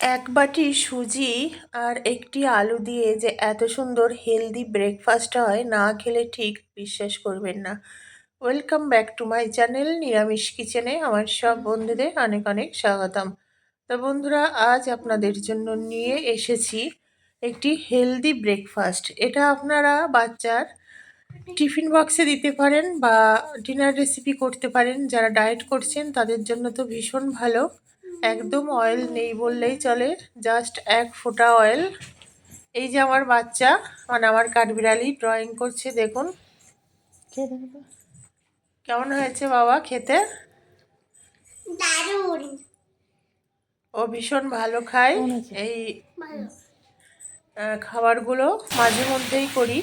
এক বাটি সুজি আর একটি আলু দিয়ে যে এত সুন্দর হেলদি ব্রেকফাস্ট হয়, না খেলে ঠিক বিশ্বাস করবেন না। Welcome back to my channel নিরামিষ কিচেনে আমার সব বন্ধুদের অনেক অনেক স্বাগতম। তো বন্ধুরা, আজ আপনাদের জন্য নিয়ে এসেছি একটি হেলদি ব্রেকফাস্ট এটা আপনারা বাচ্চার টিফিন বক্সে দিতে পারেন বা ডিনার রেসিপি করতে পারেন। যারা ডায়েট করছেন, তাদের জন্য তো ভীষণ ভালো। একদম অয়েল নেই বললেই চলে। জাস্ট এক ফোঁটা অয়েল এই যে আমার বাচ্চা মানে আমার কাঠবিড়ালি ড্রয়িং করছে দেখুন। কেমন হয়েছে বাবা খেতে? ও ভীষণ ভালো খায়। এই খাবারগুলো মাঝে মধ্যেই করি।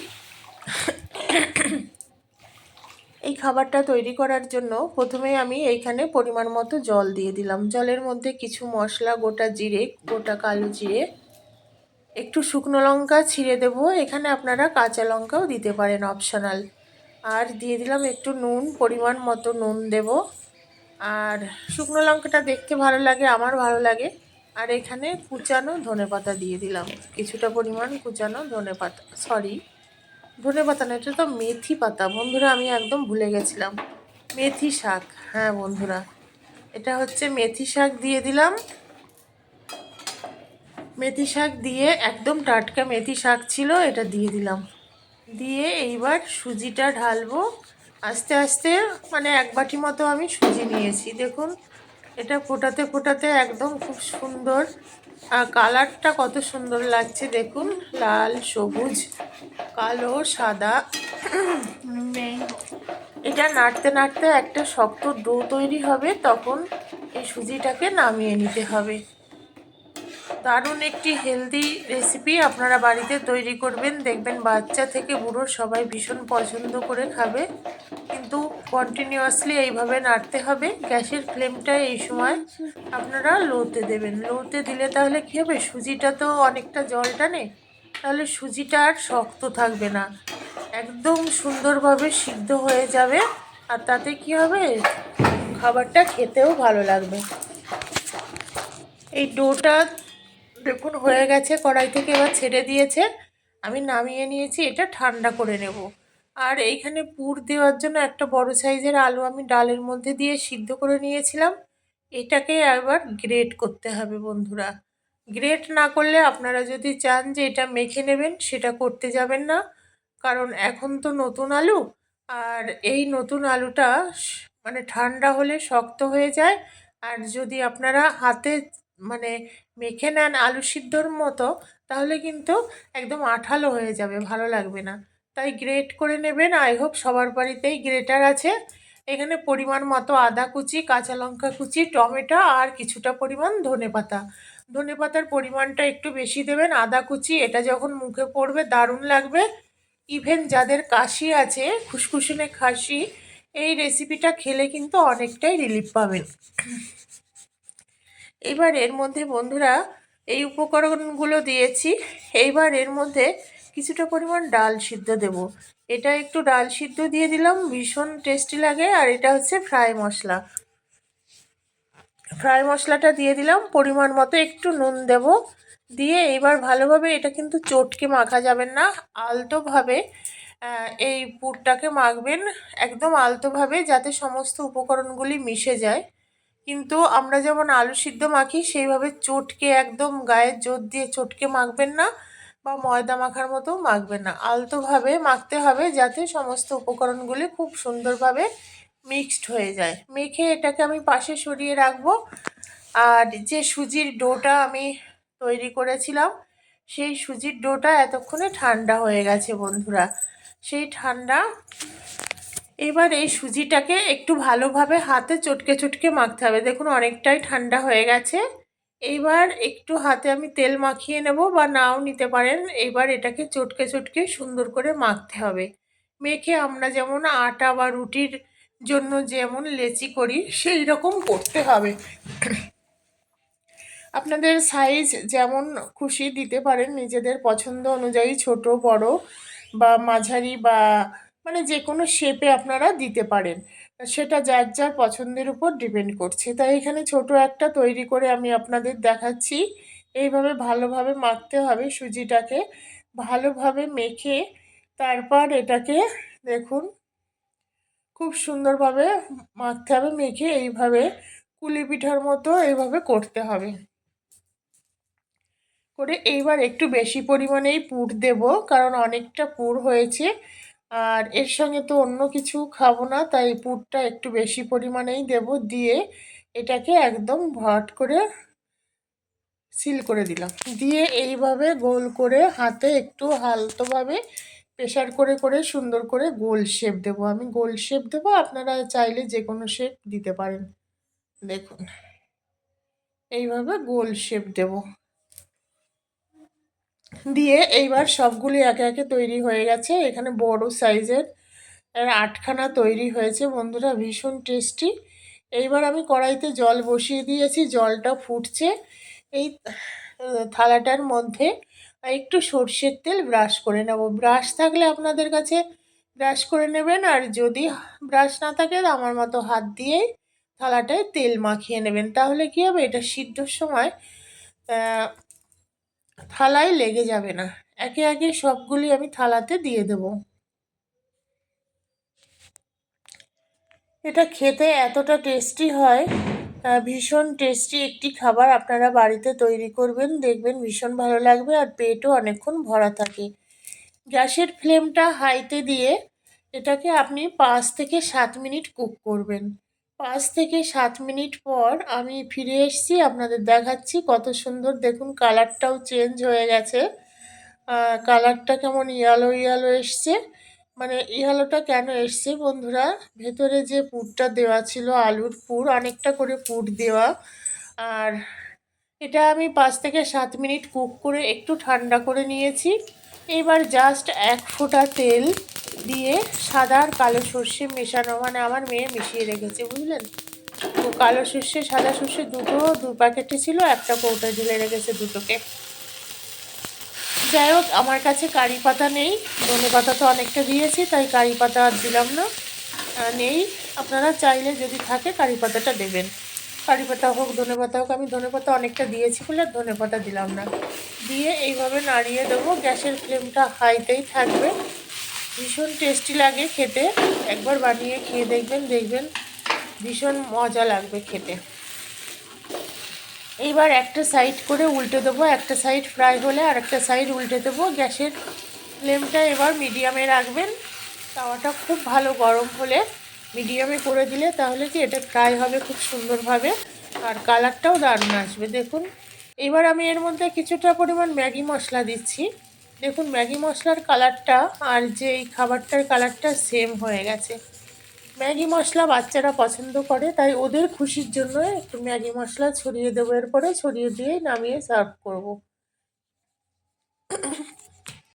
এই খাবারটা তৈরি করার জন্য প্রথমে আমি এইখানে পরিমাণ মতো জল দিয়ে দিলাম। জলের মধ্যে কিছু মশলা, গোটা জিরে, গোটা কালো জিরে, একটু শুকনো লঙ্কা ছিঁড়ে দেব। এখানে আপনারা কাঁচা লঙ্কাও দিতে পারেন অপশনাল আর দিয়ে দিলাম একটু নুন, পরিমাণ মতো নুন দেব। আর শুকনো লঙ্কাটা দেখতে ভালো লাগে, আমার ভালো লাগে। আর এখানে কুচানো ধনেপাতা দিয়ে দিলাম। কিছুটা পরিমাণ কুচানো ধনেপাতা সরি ধনে পাতা না, এটা তো মেথি পাতা। বন্ধুরা, আমি একদম ভুলে গেছিলাম। মেথি শাক হ্যাঁ বন্ধুরা। এটা হচ্ছে মেথি শাক দিয়ে দিলাম। মেথি শাক দিয়ে একদম টাটকা মেথি শাক ছিল, এটা দিয়ে দিলাম। দিয়ে এইবার সুজিটা ঢালবো। আস্তে আস্তে মানে এক বাটি মতো আমি সুজি নিয়েছি, দেখুন। এটা ফোটাতে ফোটাতে একদম খুব সুন্দর। আর কালারটা কত সুন্দর লাগছে, দেখুন। লাল, সবুজ। কালো, সাদা। এটা নাড়তে নাড়তে একটা শক্ত ডো তৈরি হবে, তখন এই সুজিটাকে নামিয়ে নিতে হবে। দারুণ একটি হেলদি রেসিপি আপনারা বাড়িতে তৈরি করবেন। দেখবেন বাচ্চা থেকে বুড়ো সবাই ভীষণ পছন্দ করে খাবে। কিন্তু কন্টিনিউয়াসলি এইভাবে নাড়তে হবে। গ্যাসের ফ্লেমটা এই সময় আপনারা লোতে দেবেন। লোতে দিলে তাহলে কী হবে? সুজিটা তো অনেকটা জল টানে। তাহলে সুজিটা আর শক্ত থাকবে না। একদম সুন্দরভাবে সিদ্ধ হয়ে যাবে আর তাতে কি হবে? খাবারটা খেতেও ভালো লাগবে। এই ডোটা দেখুন হয়ে গেছে, কড়াই থেকে এবার ছেড়ে দিয়েছে। আমি নামিয়ে নিয়েছি, এটা ঠান্ডা করে নেব। আর এইখানে পুর দেওয়ার জন্য একটা বড় সাইজের আলু আমি ডালের মধ্যে দিয়ে সিদ্ধ করে নিয়েছিলাম। এটাকে একবার গ্রেট করতে হবে বন্ধুরা। গ্রেট না করলে আপনারা যদি চান যে এটা মেখে নেবেন, সেটা করতে যাবেন না। কারণ এখন তো নতুন আলু, আর এই নতুন আলুটা মানে ঠান্ডা হলে শক্ত হয়ে যায়। আর যদি আপনারা হাতে মানে মেখে নেন আলু সিদ্ধর মতো, তাহলে কিন্তু একদম আঠালো হয়ে যাবে, ভালো লাগবে না। তাই গ্রেট করে নেবেন। আই হোপ সবার বাড়িতেই গ্রেটার আছে। এখানে পরিমাণ মতো আদা কুচি, কাঁচা লঙ্কা কুচি, টমেটো আর কিছুটা পরিমাণ ধনেপাতা ধনেপাতার পরিমাণটা একটু বেশি দেবেন, আদা কুচি, এটা যখন মুখে পড়বে দারুণ লাগবে। ইভেন যাদের কাশি আছে, খুসখুসিনে খাসি এই রেসিপিটা খেলে কিন্তু অনেকটাই রিলিফ পাবেন। এইবার এর মধ্যে বন্ধুরা, এই উপকরণগুলো দিয়েছি। এইবার এর মধ্যে কিছুটা পরিমাণ ডাল সিদ্ধ দেব। এটা একটু ডাল সিদ্ধ দিয়ে দিলাম, ভীষণ টেস্টি লাগে, আর এটা হচ্ছে ফ্রাই মশলা। ফ্রাই মশলাটা দিয়ে দিলাম, পরিমাণ মতো একটু নুন দেব। দিয়ে এবার ভালোভাবে এটা কিন্তু চটকে মাখা যাবেন না, আলতোভাবে এই পুরটাকে মাখবেন একদম আলতোভাবে যাতে সমস্ত উপকরণগুলি মিশে যায়। কিন্তু আমরা যেমন আলু সিদ্ধ মাখি, সেইভাবে চটকে একদম গায়ের জোর দিয়ে চটকে মাখবেন না বা ময়দা মাখার মতো মাখবেন না। আলতোভাবে মাখতে হবে যাতে সমস্ত উপকরণগুলি খুব সুন্দরভাবে মিক্সড হয়ে যায়। মেখে এটাকে আমি পাশে সরিয়ে রাখব। আর যে সুজির ডোটা আমি তৈরি করেছিলাম, সেই সুজির ডোটা এতক্ষণে ঠান্ডা হয়ে গেছে বন্ধুরা। সেই ঠান্ডা, এবার এই সুজিটাকে একটু ভালোভাবে হাতে চটকে চটকে মাখতে হবে। দেখুন, অনেকটাই ঠান্ডা হয়ে গেছে। এইবার একটু হাতে আমি তেল মাখিয়ে নেব বা নাও নিতে পারেন। এবার এটাকে চটকে চটকে সুন্দর করে মাখতে হবে। মেখে আমরা যেমন আটা বা রুটির জন্য যেমন লেচি করি, সেই রকম করতে হবে। আপনাদের সাইজ যেমন খুশি দিতে পারেন, নিজেদের পছন্দ অনুযায়ী ছোট, বড় বা মাঝারি বা মানে যে কোনো শেপে আপনারা দিতে পারেন। সেটা যার যার পছন্দের উপর ডিপেন্ড করছে। তাই এখানে ছোট একটা তৈরি করে আমি আপনাদের দেখাচ্ছি। এইভাবে ভালোভাবে মাখতে হবে সুজিটাকে। ভালোভাবে মেখে তারপর এটাকে দেখুন খুব সুন্দরভাবে মাখতে হবে, মেখে এইভাবে কুলি পিঠার মতো এইভাবে করতে হবে। করে এইবার একটু বেশি পরিমাণেই পুর দেব, কারণ অনেকটা পুর হয়েছে। আর এর সঙ্গে তো অন্য কিছু খাব না, তাই পুরটা একটু বেশি পরিমাণেই দেব, দিয়ে এটাকে একদম ভট করে সিল করে দিলাম। দিয়ে এইভাবে গোল করে হাতে একটু হালতোভাবে প্রেশার করে করে, সুন্দর করে গোল শেপ দেব। আমি গোল শেপ দেবো, আপনারা চাইলে যে কোনো শেপ দিতে পারেন। দেখুন, এইভাবে গোল শেপ দেব। দিয়ে এইবার সবগুলি একে একে তৈরি হয়ে গেছে। এখানে বড় সাইজের আটখানা তৈরি হয়েছে। বন্ধুরা, ভীষণ টেস্টি এইবার আমি কড়াইতে জল বসিয়ে দিয়েছি। জলটা ফুটছে। এই থালাটার মধ্যে একটু সর্ষের তেল ব্রাশ করে নেব। ব্রাশ থাকলে আপনাদের কাছে ব্রাশ করে নেবেন আর যদি ব্রাশ না থাকে আমার মতো হাত দিয়েই থালাটায় তেল মাখিয়ে নেবেন। তাহলে কী হবে? এটা সিদ্ধর সময় থালায় লেগে যাবে না। একে একে সবগুলি আমি থালাতে দিয়ে দেব। এটা খেতে এতটা টেস্টি হয় ভীষণ টেস্টি একটি খাবার আপনারা বাড়িতে তৈরি করবেন, দেখবেন ভীষণ ভালো লাগবে আর পেটও অনেকক্ষণ ভরা থাকে। গ্যাসের ফ্লেমটা হাইতে দিয়ে এটাকে আপনি পাঁচ থেকে সাত মিনিট কুক করবেন। পাঁচ থেকে সাত মিনিট পর আমি ফিরে এসেছি, আপনাদের দেখাচ্ছি কত সুন্দর, দেখুন কালারটাও চেঞ্জ হয়ে গেছে। কালারটা কেমন ইয়ালো ইয়ালো এসছে। মানে ইহালোটা কেন এসছে বন্ধুরা? ভেতরে যে পুরটা দেওয়া ছিল, আলুর পুর, অনেকটা করে পুর দেওয়া। আর এটা আমি পাঁচ থেকে সাত মিনিট কুক করে একটু ঠান্ডা করে নিয়েছি। এবার জাস্ট এক ফোঁটা তেল দিয়ে সাদা আর কালো সর্ষে মেশানো মানে আমার মেয়ে মিশিয়ে রেখেছে, বুঝলেন? তো কালো সর্ষে, সাদা সর্ষে দুটো, দু প্যাকেটে ছিল, একটা কৌটা ঢেলে রেখেছে দুটোকে। যাই হোক, আমার কাছে কারি পাতা নেই। ধনে পাতা তো অনেকটা দিয়েছি, তাই কারি পাতা আর দিলাম না। নেই। আপনারা চাইলে যদি থাকে, কারি পাতাটা দেবেন। কারি পাতা হোক, ধনে পাতা হোক, আমি ধনে পাতা অনেকটা দিয়েছি বলে ধনে পাতা দিলাম না। দিয়ে এইভাবে নাড়িয়ে দেবো। গ্যাসের ফ্লেমটা হাইতেই থাকবে। ভীষণ টেস্টি লাগে খেতে। একবার বানিয়ে খেয়ে দেখবেন দেখবেন ভীষণ মজা লাগবে খেতে। এইবার একটা সাইড করে উল্টে দেবো, একটা সাইড ফ্রাই হলে আর একটা সাইড উল্টে দেবো। গ্যাসের ফ্লেমটা এবার মিডিয়ামে রাখবেন। তাওয়াটা খুব ভালো গরম হলে মিডিয়ামে করে দিলে তাহলে কি এটা ফ্রাই হবে খুব সুন্দরভাবে। আর কালারটাও দারুণ আসবে, দেখুন। এবার আমি এর মধ্যে কিছুটা পরিমাণ ম্যাগি মশলা দিচ্ছি। দেখুন, ম্যাগি মশলার কালারটা আর যে এই খাবারটার কালারটা সেম হয়ে গেছে। ম্যাগি মশলা বাচ্চারা পছন্দ করে, তাই ওদের খুশির জন্য একটু ম্যাগি মশলা ছড়িয়ে দেবো। এরপরে ছড়িয়ে দিয়ে নামিয়ে সার্ভ করব।